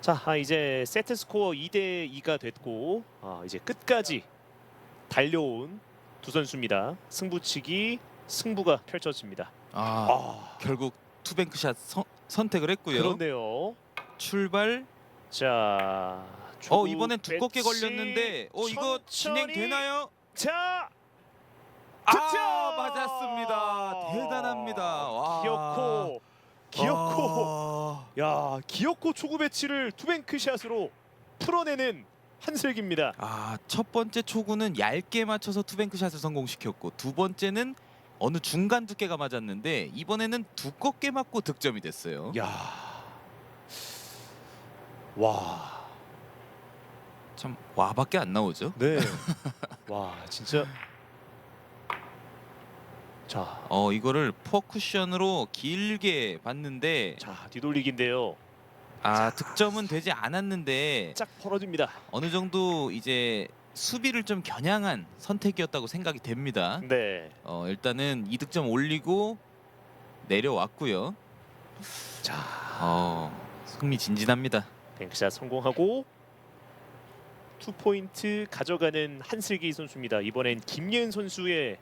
자, 아, 이제 세트 스코어 2대 2가 됐고 아, 이제 끝까지 달려온 두 선수입니다. 승부치기 승부가 펼쳐집니다. 아, 아, 결국 투뱅크샷 선, 선택을 했고요. 그렇네요. 출발. 자, 어 조국 이번엔 두껍게 배치 걸렸는데 어 이거 천천히. 진행되나요? 자, 아 득점! 맞았습니다. 대단합니다. 와. 기어코, 기어코. 아, 야, 기어코 초구 배치를 투뱅크 샷으로 풀어내는 한슬기입니다. 아, 첫 번째 초구는 얇게 맞춰서 투뱅크샷을 성공시켰고 두 번째는 어느 중간 두께가 맞았는데 이번에는 두껍게 맞고 득점이 됐어요. 야, 와, 참 와밖에 안 나오죠. 네, 와, 진짜. 자, 어 이거를 퍼쿠션으로 길게 봤는데 자 뒤돌리기인데요. 아 득점은 되지 않았는데 짝 벌어집니다. 어느 정도 이제 수비를 좀 겨냥한 선택이었다고 생각이 됩니다. 네, 어 일단은 이 득점 올리고 내려왔고요. 자, 어 흥미진진합니다. 뱅크샷 성공하고 투 포인트 가져가는 한슬기 선수입니다. 이번엔 김예은 선수의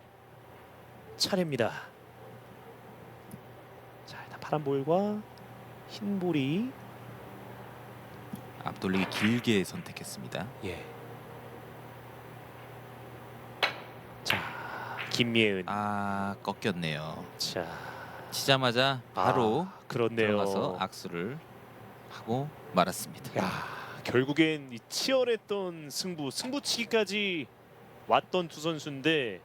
차례입니다. 자, 일단 파란 볼과 흰 볼이 앞돌리기 길게 선택했습니다. 예. 자, 김예은. 아 꺾였네요. 자, 치자마자 바로 아, 그렇네요. 들어가서 악수를 하고 말았습니다. 야, 결국엔 이 치열했던 승부, 승부치기까지 왔던 두 선수인데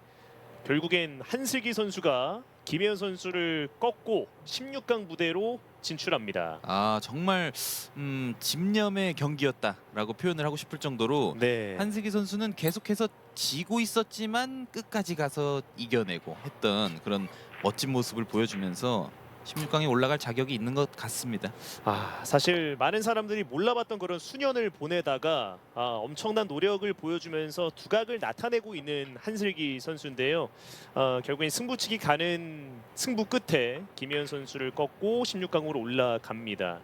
결국엔 한슬기 선수가 김혜연 선수를 꺾고 16강 무대로 진출합니다. 아 정말 음, 집념의 경기였다라고 표현을 하고 싶을 정도로 네. 한슬기 선수는 계속해서 지고 있었지만 끝까지 가서 이겨내고 했던 그런 멋진 모습을 보여주면서 16강에 올라갈 자격이 있는 것 같습니다. 아, 사실 많은 사람들이 몰라봤던 그런 수년을 보내다가 아, 엄청난 노력을 보여주면서 두각을 나타내고 있는 한슬기 선수인데요. 어, 결국엔 승부치기 가는 승부 끝에 김혜연 선수를 꺾고 16강으로 올라갑니다.